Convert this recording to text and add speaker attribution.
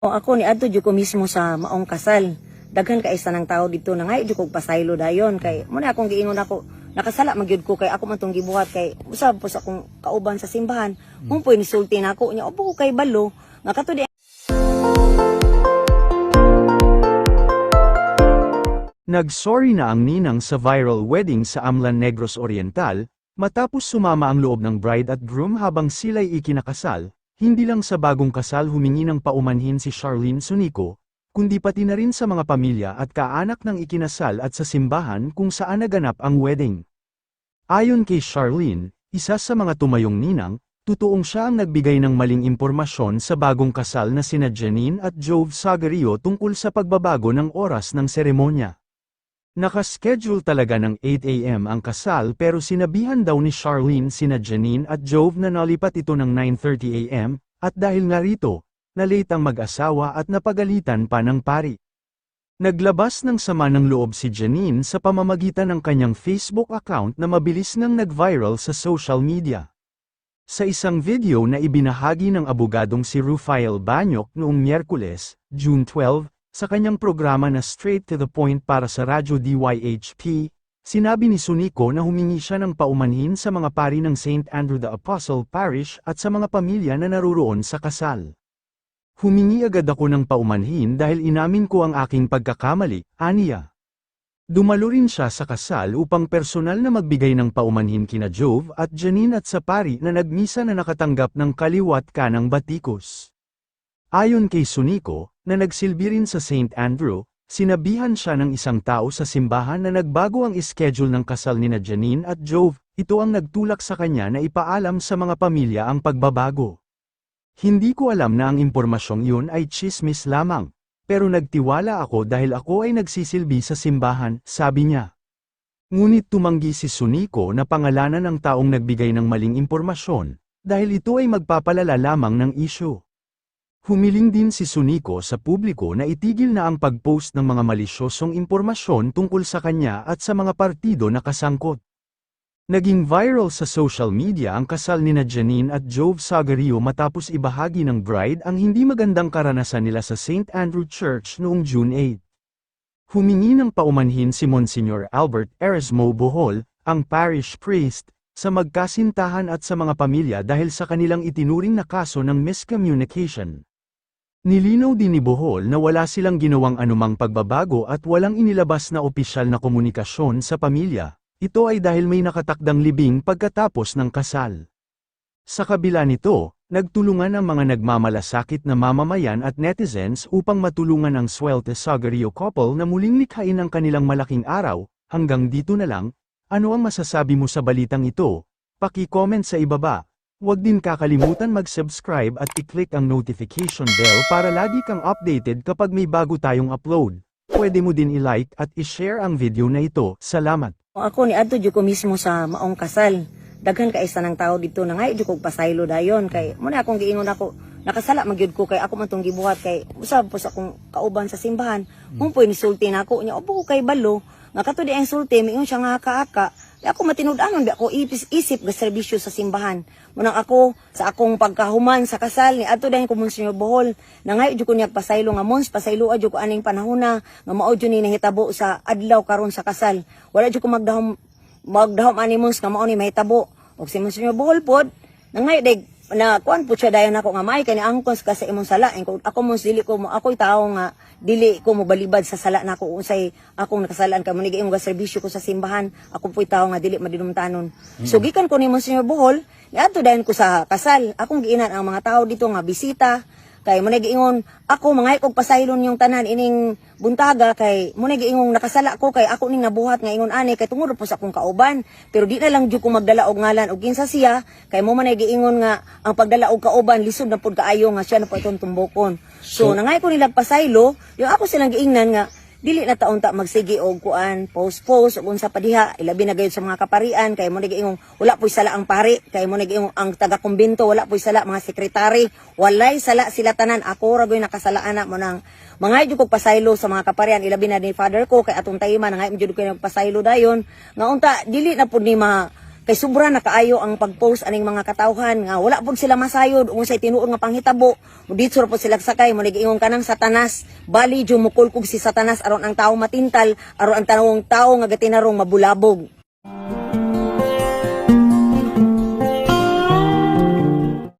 Speaker 1: O ako ni adto jud ko mismo sa maong kasal. Daghan kay isa ng tao dito na ngay jud kog pasaylo dayon kay mo na akong giingon ako nakasala magyud ko kay ako man tong gibuhat kay usab po sa akong kauban sa simbahan. Mo po nisulti na ako nya opo ko kay balo nga kato di
Speaker 2: Nag-sorry na ang ninang sa viral wedding sa Amlan Negros Oriental, matapos sumama ang loob ng bride at groom habang sila'y ikinakasal, hindi lang sa bagong kasal humingi ng paumanhin si Charlene Sunico, kundi pati na rin sa mga pamilya at kaanak ng ikinasal at sa simbahan kung saan naganap ang wedding. Ayon kay Charlene, isa sa mga tumayong ninang, totoong siya ang nagbigay ng maling impormasyon sa bagong kasal na sina Janine at Jove Sagario tungkol sa pagbabago ng oras ng seremonya. Nakaschedule talaga ng 8 a.m. ang kasal pero sinabihan daw ni Charlene sina Janine at Jove na nalipat ito ng 9.30 a.m., at dahil nga rito, na-late ang mag-asawa at napagalitan pa ng pari. Naglabas ng sama ng loob si Janine sa pamamagitan ng kanyang Facebook account na mabilis nang nag-viral sa social media. Sa isang video na ibinahagi ng abogadong si Rufael Banyok noong Miyerkules, June 12, sa kanyang programa na Straight to the Point para sa Radyo DYHP, sinabi ni Sunico na humingi siya ng paumanhin sa mga pari ng St. Andrew the Apostle Parish at sa mga pamilya na naruroon sa kasal. Humingi agad ako ng paumanhin dahil inamin ko ang aking pagkakamali, aniya. Dumalo rin siya sa kasal upang personal na magbigay ng paumanhin kina Jove at Janine at sa pari na nagmisa na nakatanggap ng kaliwat kanang batikos. Ayon kay Sunico, na nagsilbi rin sa St. Andrew, sinabihan siya ng isang tao sa simbahan na nagbago ang schedule ng kasal ni Janine at Jove, ito ang nagtulak sa kanya na ipaalam sa mga pamilya ang pagbabago. Hindi ko alam na ang impormasyong yun ay chismis lamang, pero nagtiwala ako dahil ako ay nagsisilbi sa simbahan, sabi niya. Ngunit tumanggi si Sunico na pangalanan ng taong nagbigay ng maling impormasyon, dahil ito ay magpapalala lamang ng issue. Humiling din si Sunico sa publiko na itigil na ang pag-post ng mga malisyosong impormasyon tungkol sa kanya at sa mga partido na kasangkot. Naging viral sa social media ang kasal ni Janine at Jove Sagario matapos ibahagi ng bride ang hindi magandang karanasan nila sa St. Andrew Church noong June 8. Humingi ng paumanhin si Monsignor Albert Eresmo Bohol, ang parish priest, sa magkasintahan at sa mga pamilya dahil sa kanilang itinuring na kaso ng miscommunication. Nilinaw din ni Bohol na wala silang ginawang anumang pagbabago at walang inilabas na opisyal na komunikasyon sa pamilya, ito ay dahil may nakatakdang libing pagkatapos ng kasal. Sa kabila nito, nagtulungan ang mga nagmamalasakit na mamamayan at netizens upang matulungan ang Suelte Sagario couple na muling likhain ang kanilang malaking araw, hanggang dito na lang, ano ang masasabi mo sa balitang ito? Paki-comment sa ibaba. Huwag din kakalimutan mag-subscribe at i-click ang notification bell para lagi kang updated kapag may bago tayong upload. Pwede mo din i-like at i-share ang video na ito. Salamat.
Speaker 1: Ako ni adto ko mismo sa maong kasal. Daghan kay isa ng tao dito na ngay jud kog pasaylo dayon kay mo na akong giingon ako nakasala magyud ko kay ako man tong gibuhat kay usab po sa akong kauban sa simbahan. Mo po nisulti na ako nya opo ko kay balo nga kato di ang sulti mingon siya nga aka-aka. Di ako matinud-anon, di ako isip ga serbisyo sa simbahan. Munang ako, sa akong pagkahuman sa kasal, ni ato dahil ko Monsignor Bohol, na ngayon ko niya pasaylo nga mons, pasaylo adyo ko aning panahona, nga mao dyan ni nahitabo sa adlaw karon sa kasal. Wala dyan ko magdahom, magdahom ani mons, nga mao ni mahitabo. O si Monsignor Bohol pod, na ngayon na kuan po siya dayon ako nga may kani angkon sa sa imong sala. Ako- ako mo dili ko mo ako'y tao nga dili ko mo balibad sa sala nako unsay akong nakasalaan ka mo ni imong serbisyo ko sa simbahan ako po'y tao nga dili madinumtanon. So gikan ko ni Monsignor Bohol niadto dayon ko sa kasal. Akong giinan ang mga tao dito nga bisita kay mo giingon ako mga kog pasaylon yung tanan ining buntaga. Kay mo giingong nakasala ko kay ako ning nabuhat nga ingon ani kay tungod po sa akong kauban. Pero di na lang jud ko magdala og ngalan og kinsa siya. Kay mo man giingon nga ang pagdala og kauban lisod na pud kaayo nga siya na po itong tumbokon. So, nangay ko nila pasaylo yung ako silang giingnan nga dili na taon ta magsigi og kuan post post ug unsa pa diha ilabi na gayud sa mga kaparian kay mo giingong wala po'y sala ang pari kay mo giingong ang taga kumbento wala po'y sala mga sekretary walay sala sila tanan. Ako ra gyud nakasalaan na mo nang mga jud kog pasaylo sa mga kaparian ilabi na ni father ko kay atong tayman nga jud ko nagpasaylo dayon. Nga unta dili na pud ni ma kay sobra na kaayo ang pag-post aning mga katawhan nga wala pud sila masayod unsay tinuod nga panghitabo. Mo dito po sila sakay mo nigiingon kanang satanas. Bali jud mukulkog si satanas aron ang tawo matintal aron ang tanawong tawo nga gatinarong mabulabog